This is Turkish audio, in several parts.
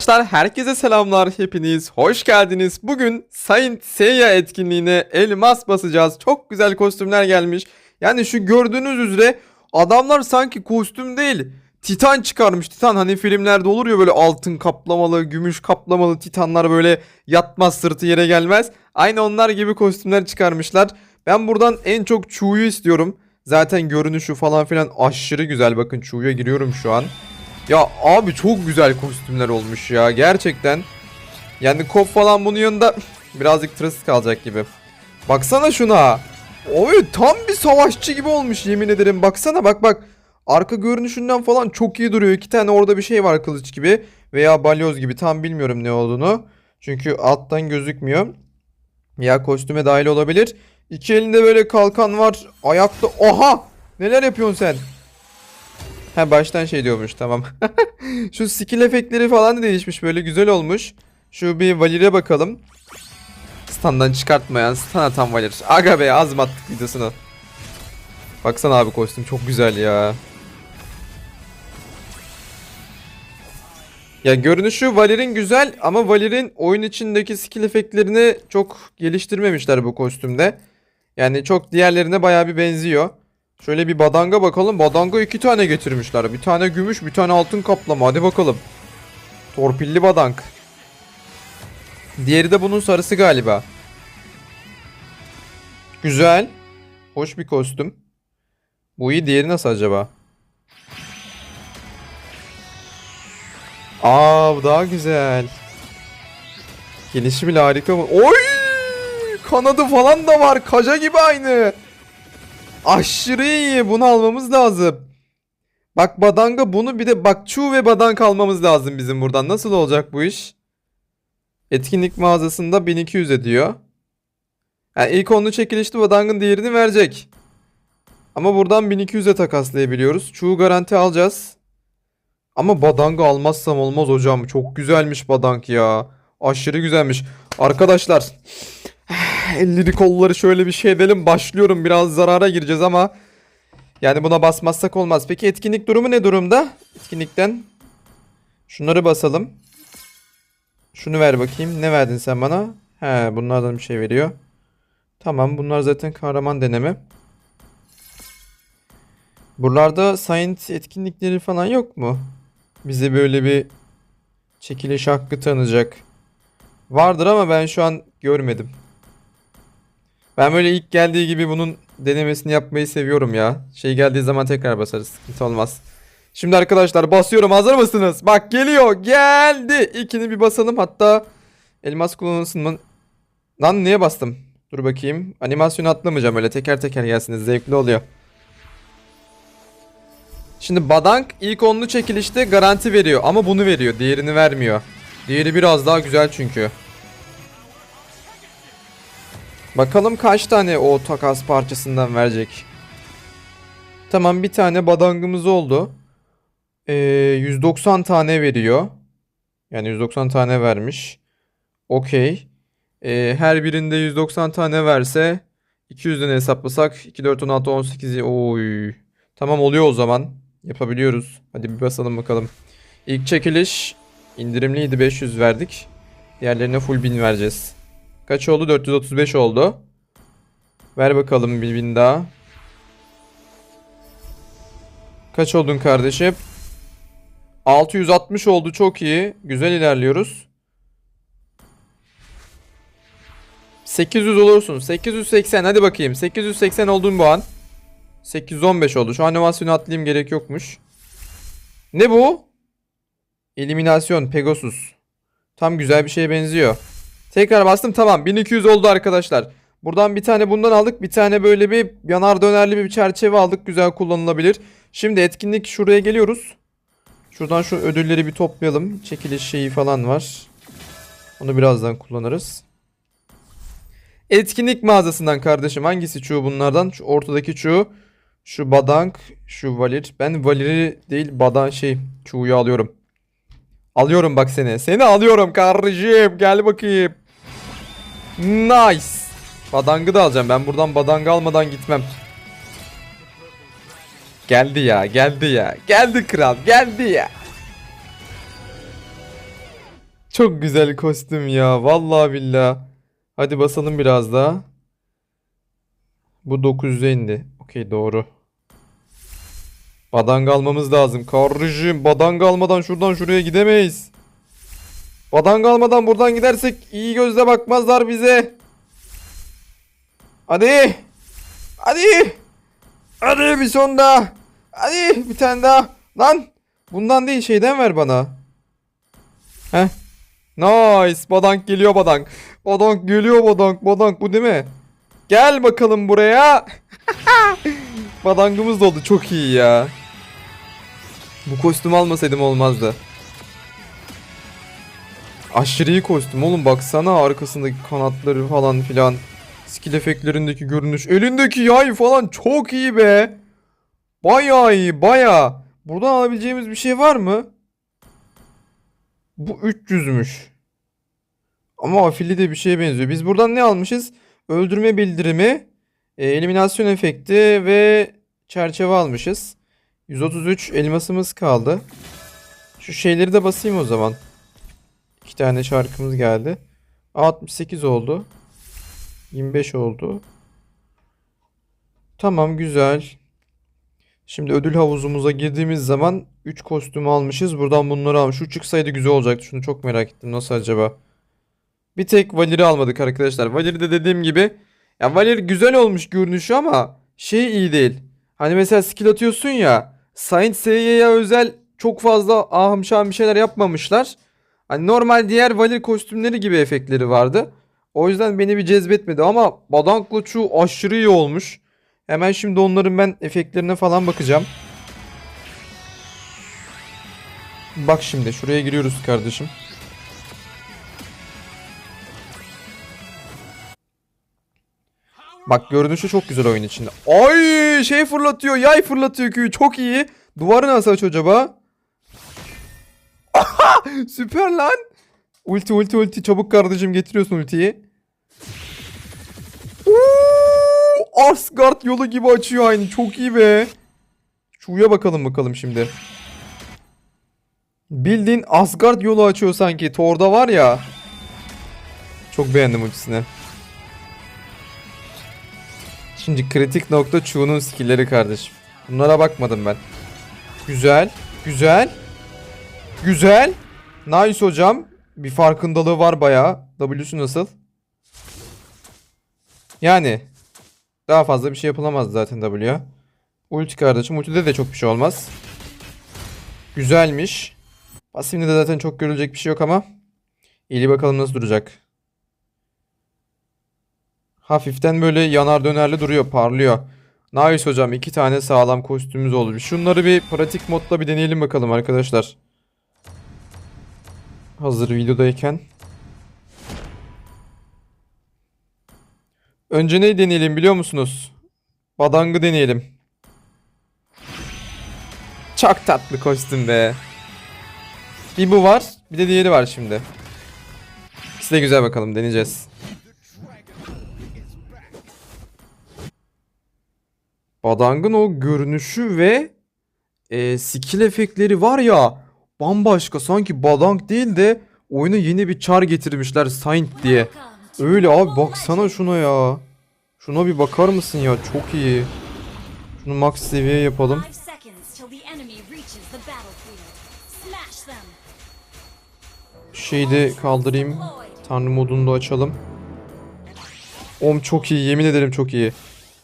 Arkadaşlar herkese selamlar hepiniz hoş geldiniz. Bugün Saint Seiya etkinliğine elmas basacağız. Çok güzel kostümler gelmiş. Yani şu gördüğünüz üzere adamlar sanki kostüm değil Titan çıkarmış. Titan hani filmlerde olur ya böyle altın kaplamalı, gümüş kaplamalı titanlar böyle yatmaz sırtı yere gelmez. Aynı onlar gibi kostümler çıkarmışlar. Ben buradan en çok Chu'yu istiyorum. Zaten görünüşü falan filan aşırı güzel. Bakın Chu'ya giriyorum şu an. Ya abi çok güzel kostümler olmuş ya gerçekten. Yani kop falan bunun yanında birazcık tırıs kalacak gibi. Baksana şuna. Oy tam bir savaşçı gibi olmuş yemin ederim. Baksana bak bak. Arka görünüşünden falan çok iyi duruyor. İki tane orada bir şey var kılıç gibi. Veya balyoz gibi tam bilmiyorum ne olduğunu. Çünkü alttan gözükmüyor. Ya kostüme dahil olabilir. İki elinde böyle kalkan var. Ayakta. Oha! Neler yapıyorsun sen? Ha baştan şey diyormuş tamam. Şu skill efektleri falan da değişmiş böyle güzel olmuş. Şu bir Valir'e bakalım. Standdan çıkartmayan stun atan Valir. Aga be az mı attık videosunu. Baksana abi kostüm çok güzel ya. Ya görünüşü Valir'in güzel ama Valir'in oyun içindeki skill efektlerini çok geliştirmemişler bu kostümde. Yani çok diğerlerine bayağı bir benziyor. Şöyle bir badanga bakalım. Badanga iki tane getirmişler. Bir tane gümüş, bir tane altın kaplama. Hadi bakalım. Torpilli badank. Diğeri de bunun sarısı galiba. Güzel. Hoş bir kostüm. Bu iyi. Diğeri nasıl acaba? Aa bu daha güzel. Gelişi bile harika mı? Oy! Kanadı falan da var. Kaja gibi aynı. Aşırı iyi. Bunu almamız lazım. Bak Badanga bunu bir de bak Chu ve Badank almamız lazım bizim buradan. Nasıl olacak bu iş? Etkinlik mağazasında 1200 ediyor. Yani ilk onlu çekilişte Badang'ın diğerini verecek. Ama buradan 1200'e takaslayabiliyoruz. Chu garanti alacağız. Ama Badang'ı almazsam olmaz hocam. Çok güzelmiş Badank ya. Aşırı güzelmiş. Arkadaşlar elleri kolları şöyle bir şey edelim. Başlıyorum biraz zarara gireceğiz ama yani buna basmazsak olmaz. Peki etkinlik durumu ne durumda? Etkinlikten şunları basalım. Şunu ver bakayım. Ne verdin sen bana? He bunlardan bir şey veriyor. Tamam bunlar zaten kahraman deneme. Buralarda Saint etkinlikleri falan yok mu? Bize böyle bir çekiliş hakkı tanıyacak. Vardır ama ben şu an görmedim. Ben böyle ilk geldiği gibi bunun denemesini yapmayı seviyorum ya. Şey geldiği zaman tekrar basarız. Sıkıntı olmaz. Şimdi arkadaşlar basıyorum. Hazır mısınız? Bak geliyor. Geldi. İlkini bir basalım. Hatta elmas kullanılsın mı? Lan niye bastım? Dur bakayım. Animasyonu atlamayacağım öyle. Teker teker gelsiniz. Zevkli oluyor. Şimdi Badank ilk onlu çekilişte garanti veriyor. Ama bunu veriyor. Diğerini vermiyor. Diğeri biraz daha güzel çünkü. Bakalım kaç tane o takas parçasından verecek. Tamam bir tane badangımız oldu. Ee, 190 tane veriyor. Yani 190 tane vermiş. Okey. Ee, her birinde 190 tane verse 200'den hesaplasak 2, 4, 16, 18. Oy. Tamam oluyor o zaman. Yapabiliyoruz. Hadi bir basalım bakalım. İlk çekiliş indirimliydi 500 verdik. Diğerlerine full 1000 vereceğiz. Kaç oldu? 435 oldu. Ver bakalım bir bin daha. Kaç oldun kardeşim? 660 oldu çok iyi. Güzel ilerliyoruz. 800 olursun. 880 hadi bakayım. 880 oldun bu an. 815 oldu. Şu animasyonu atlayayım gerek yokmuş. Ne bu? Eliminasyon Pegasus. Tam güzel bir şeye benziyor. Tekrar bastım tamam 1200 oldu arkadaşlar. Buradan bir tane bundan aldık. Bir tane böyle bir yanar dönerli bir çerçeve aldık. Güzel kullanılabilir. Şimdi etkinlik şuraya geliyoruz. Şuradan şu ödülleri bir toplayalım. Çekiliş şeyi falan var. Onu birazdan kullanırız. Etkinlik mağazasından kardeşim. Hangisi çuğu bunlardan? Şu ortadaki çuğu. Şu badank. Şu valir. Ben valiri değil badan şey çuğuyu alıyorum. Alıyorum bak seni. Seni alıyorum kardeşim. Gel bakayım. Nice. Badangı da alacağım. Ben buradan badangı almadan gitmem. Geldi ya, geldi ya. Geldi kral, geldi ya. Çok güzel kostüm ya. Vallahi billah. Hadi basalım biraz daha. Bu 900'e indi. Okey doğru. Badanga almamız lazım. Kardeşim badanga almadan şuradan şuraya gidemeyiz. Badanga almadan buradan gidersek iyi gözle bakmazlar bize. Hadi. Hadi. Hadi bir son daha. Hadi bir tane daha. Lan. Bundan değil şeyden ver bana. Heh. Nice. Badank geliyor badank. Badank geliyor badank. Badank bu değil mi? Gel bakalım buraya. Badangımız da oldu. Çok iyi ya. Bu kostüm almasaydım olmazdı. Aşırı iyi kostüm oğlum baksana arkasındaki kanatları falan filan. Skill efektlerindeki görünüş. Elindeki yay falan çok iyi be. Bayağı iyi bayağı. Buradan alabileceğimiz bir şey var mı? Bu 300'müş. Ama afili de bir şeye benziyor. Biz buradan ne almışız? Öldürme bildirimi, e, eliminasyon efekti ve çerçeve almışız. 133 elmasımız kaldı. Şu şeyleri de basayım o zaman. İki tane şarkımız geldi. 68 oldu. 25 oldu. Tamam güzel. Şimdi ödül havuzumuza girdiğimiz zaman 3 kostüm almışız. Buradan bunları almış. Şu çıksaydı güzel olacaktı. Şunu çok merak ettim. Nasıl acaba? Bir tek Valir'i almadık arkadaşlar. Valir de dediğim gibi ya Valir güzel olmuş görünüşü ama şey iyi değil. Hani mesela skill atıyorsun ya Saint Seiya'ya özel çok fazla ahım şahım bir şeyler yapmamışlar. Hani normal diğer Valir kostümleri gibi efektleri vardı. O yüzden beni bir cezbetmedi ama Badank'la Chu aşırı iyi olmuş. Hemen şimdi onların ben efektlerine falan bakacağım. Bak şimdi şuraya giriyoruz kardeşim. Bak görünüşü çok güzel oyun içinde. Ay şey fırlatıyor, yay fırlatıyor köyü çok iyi. Duvarı nasıl aç acaba? Süper lan. Ulti ulti ulti çabuk kardeşim getiriyorsun ultiyi. Oo, Asgard yolu gibi açıyor aynı. Çok iyi be. Şuya bakalım bakalım şimdi. Bildiğin Asgard yolu açıyor sanki. Thor'da var ya. Çok beğendim ultisini. Şimdi kritik nokta Chu'nun skill'leri kardeşim. Bunlara bakmadım ben. Güzel. Güzel. Güzel. Nice hocam. Bir farkındalığı var bayağı. W'su nasıl? Yani. Daha fazla bir şey yapılamaz zaten W'ya. Ulti kardeşim. Ultide de çok bir şey olmaz. Güzelmiş. Pasifinde de zaten çok görülecek bir şey yok ama. İyi bakalım nasıl duracak. Hafiften böyle yanar dönerli duruyor, parlıyor. Nice hocam iki tane sağlam kostümümüz oldu. Şunları bir pratik modda bir deneyelim bakalım arkadaşlar. Hazır videodayken. Önce neyi deneyelim biliyor musunuz? Badangı deneyelim. Çok tatlı kostüm be. Bir bu var, bir de diğeri var şimdi. İkisi de güzel bakalım deneyeceğiz. Badang'ın o görünüşü ve e, skill efektleri var ya bambaşka sanki Badang değil de oyuna yeni bir çar getirmişler Saint diye. Öyle abi baksana şuna ya. Şuna bir bakar mısın ya çok iyi. Şunu max seviye yapalım. Şeyi de kaldırayım. Tanrı modunu da açalım. Om çok iyi yemin ederim çok iyi.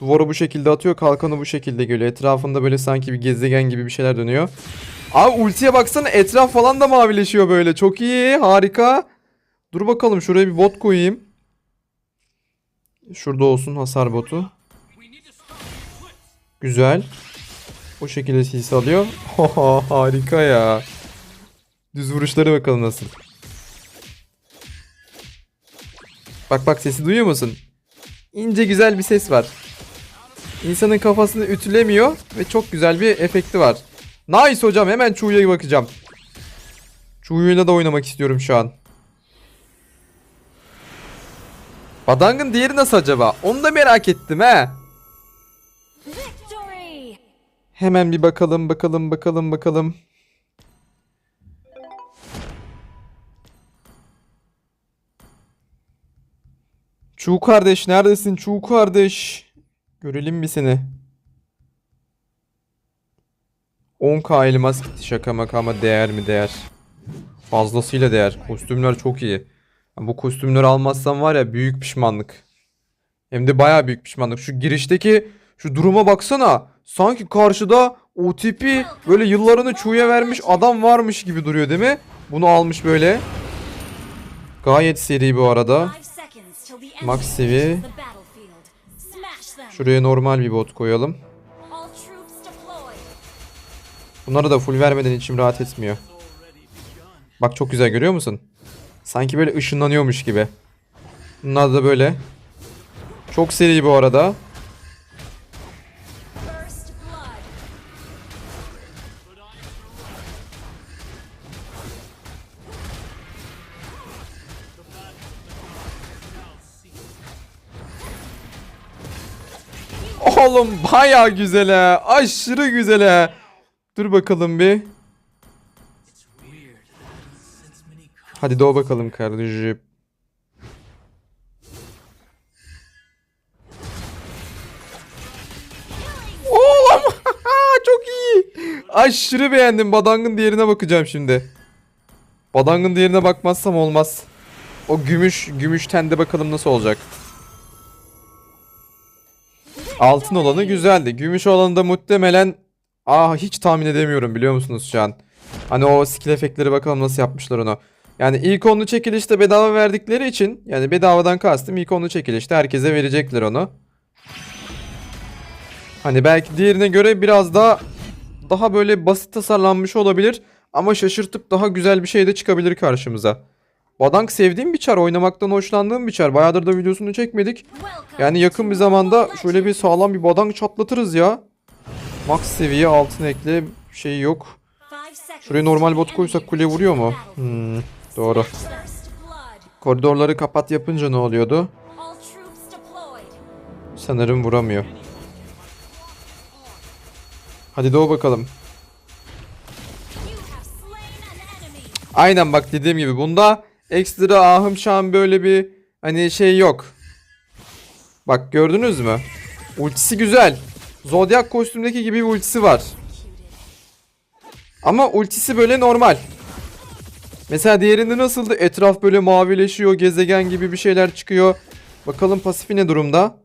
Duvarı bu şekilde atıyor kalkanı bu şekilde geliyor. Etrafında böyle sanki bir gezegen gibi bir şeyler dönüyor. Abi ultiye baksana etraf falan da mavileşiyor böyle. Çok iyi harika. Dur bakalım şuraya bir bot koyayım. Şurada olsun hasar botu. Güzel. Bu şekilde sis alıyor. harika ya. Düz vuruşları bakalım nasıl. Bak bak sesi duyuyor musun? İnce güzel bir ses var. İnsanın kafasını ütülemiyor ve çok güzel bir efekti var. Nice hocam hemen Chu'ya bakacağım. Chu'yla da oynamak istiyorum şu an. Badang'ın diğeri nasıl acaba? Onu da merak ettim he. Hemen bir bakalım bakalım bakalım bakalım. Çuğ kardeş neredesin Çuğ kardeş? Görelim bir seni. 10k elmas gitti şaka maka ama değer mi değer. Fazlasıyla değer. Kostümler çok iyi. Bu kostümleri almazsam var ya büyük pişmanlık. Hem de baya büyük pişmanlık. Şu girişteki şu duruma baksana. Sanki karşıda OTP böyle yıllarını çuya vermiş adam varmış gibi duruyor değil mi? Bunu almış böyle. Gayet seri bu arada. Max seviye. Şuraya normal bir bot koyalım. Bunları da full vermeden içim rahat etmiyor. Bak çok güzel görüyor musun? Sanki böyle ışınlanıyormuş gibi. Bunlar da böyle. Çok seri bu arada. Oğlum baya güzel ha. Aşırı güzel ha. Dur bakalım bir. Hadi doğ bakalım kardeşim. Oğlum çok iyi. Aşırı beğendim. Badang'ın diğerine bakacağım şimdi. Badang'ın diğerine bakmazsam olmaz. O gümüş, gümüş tende bakalım nasıl olacak. Altın olanı güzeldi. Gümüş olanı da muhtemelen ah hiç tahmin edemiyorum biliyor musunuz şu an. Hani o skill efektleri bakalım nasıl yapmışlar onu. Yani ilk onlu çekilişte bedava verdikleri için yani bedavadan kastım ilk onlu çekilişte herkese verecekler onu. Hani belki diğerine göre biraz daha daha böyle basit tasarlanmış olabilir ama şaşırtıp daha güzel bir şey de çıkabilir karşımıza. Badang sevdiğim bir çar, oynamaktan hoşlandığım bir çar. Bayağıdır da videosunu çekmedik. Yani yakın bir zamanda şöyle bir sağlam bir badang çatlatırız ya. Max seviye altın ekle şey yok. Şuraya normal bot koysak kule vuruyor mu? Hmm, doğru. Koridorları kapat yapınca ne oluyordu? Sanırım vuramıyor. Hadi doğu bakalım. Aynen bak dediğim gibi bunda ekstra ahım şahım böyle bir hani şey yok. Bak gördünüz mü? Ultisi güzel. Zodiac kostümdeki gibi bir ultisi var. Ama ultisi böyle normal. Mesela diğerinde nasıldı? Etraf böyle mavileşiyor, gezegen gibi bir şeyler çıkıyor. Bakalım pasifi ne durumda?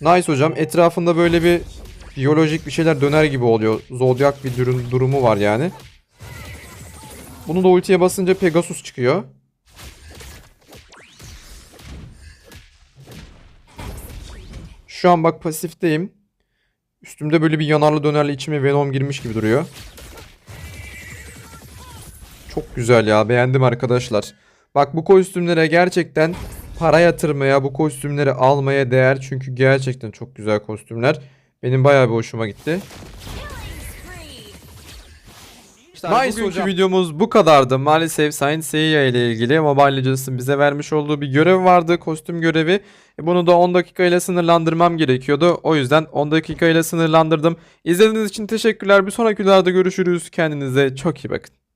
Nice hocam. Etrafında böyle bir biyolojik bir şeyler döner gibi oluyor. Zodiac bir durum, durumu var yani. Bunu da ultiye basınca Pegasus çıkıyor. Şu an bak pasifteyim. Üstümde böyle bir yanarlı dönerli içime Venom girmiş gibi duruyor. Çok güzel ya beğendim arkadaşlar. Bak bu kostümlere gerçekten para yatırmaya, bu kostümleri almaya değer. Çünkü gerçekten çok güzel kostümler. Benim bayağı bir hoşuma gitti. Spree! nice bugünkü videomuz bu kadardı. Maalesef Saint Seiya ile ilgili Mobile Legends'ın bize vermiş olduğu bir görev vardı. Kostüm görevi. E bunu da 10 dakika ile sınırlandırmam gerekiyordu. O yüzden 10 dakika ile sınırlandırdım. İzlediğiniz için teşekkürler. Bir sonraki videolarda görüşürüz. Kendinize çok iyi bakın.